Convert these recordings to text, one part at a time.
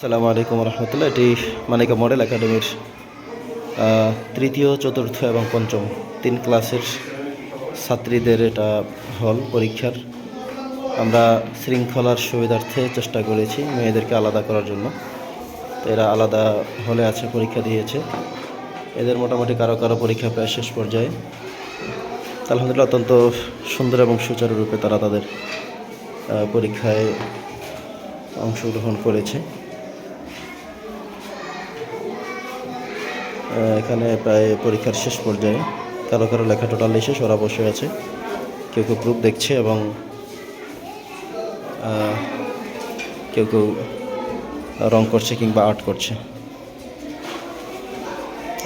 আসসালামু আলাইকুম রহমতুল্লাহ। এটি মানিকা মডেল একাডেমির তৃতীয়, চতুর্থ এবং পঞ্চম তিন ক্লাসের ছাত্রীদের এটা হল পরীক্ষার। আমরা শৃঙ্খলার সুবিধার্থে চেষ্টা করেছি মেয়েদেরকে আলাদা করার জন্য। তো এরা আলাদা হলে আছে, পরীক্ষা দিয়েছে। এদের মোটামুটি কারও কারও পরীক্ষা প্রায় শেষ পর্যায়ে। আলহামদুলিল্লাহ অত্যন্ত সুন্দর এবং সুচারুরূপে তারা তাদের পরীক্ষায় অংশগ্রহণ করেছে। এখানে প্রায় পরীক্ষার শেষ পর্যায়ে কারও কারও লেখা টোটালি শেষ, ওরা বসে আছে। কেউ কেউ প্রুফ দেখছে এবং কেউ কেউ রং করছে কিংবা আর্ট করছে।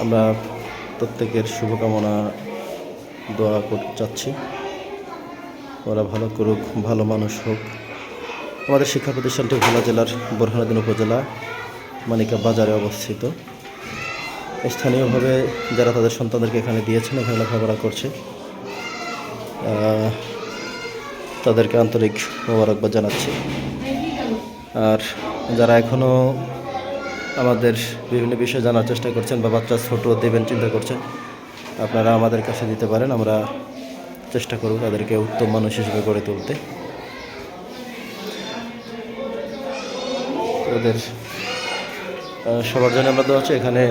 আমরা প্রত্যেকের শুভকামনা, দোয়া করতে চাচ্ছি। ওরা ভালো করুক, ভালো মানুষ হোক। আমাদের শিক্ষা প্রতিষ্ঠানটি ভোলা জেলার বোরহানুদ্দিন উপজেলা মানিকা বাজারে অবস্থিত। স্থানীয়ভাবে যারা তাদের সন্তানদেরকে এখানে দিয়েছেন এখানে লেখাপড়া করছে তাদেরকে আন্তরিক মোবারকবাদ জানাচ্ছি। আর যারা এখনও আমাদের বিভিন্ন বিষয় জানার চেষ্টা করছেন বা বাচ্চা ছোট দেবেন, চিন্তা করছেন, আপনারা আমাদের কাছে দিতে পারেন, আমরা চেষ্টা করব তাদেরকে উত্তম মানুষ হিসেবে গড়ে তুলতে। ওদের সবার জন্য আমরা হচ্ছে এখানে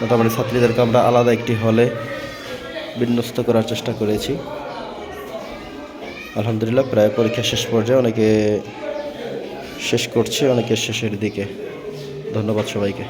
মোটামুটি ছাত্রীদেরকে আমরা আলাদা একটি হলে বিন্যস্ত করার চেষ্টা করেছি। আলহামদুলিল্লাহ, প্রায় পরীক্ষা শেষ পর্যায়ে অনেকে শেষ করছে অনেকে শেষের দিকে। ধন্যবাদ সবাইকে।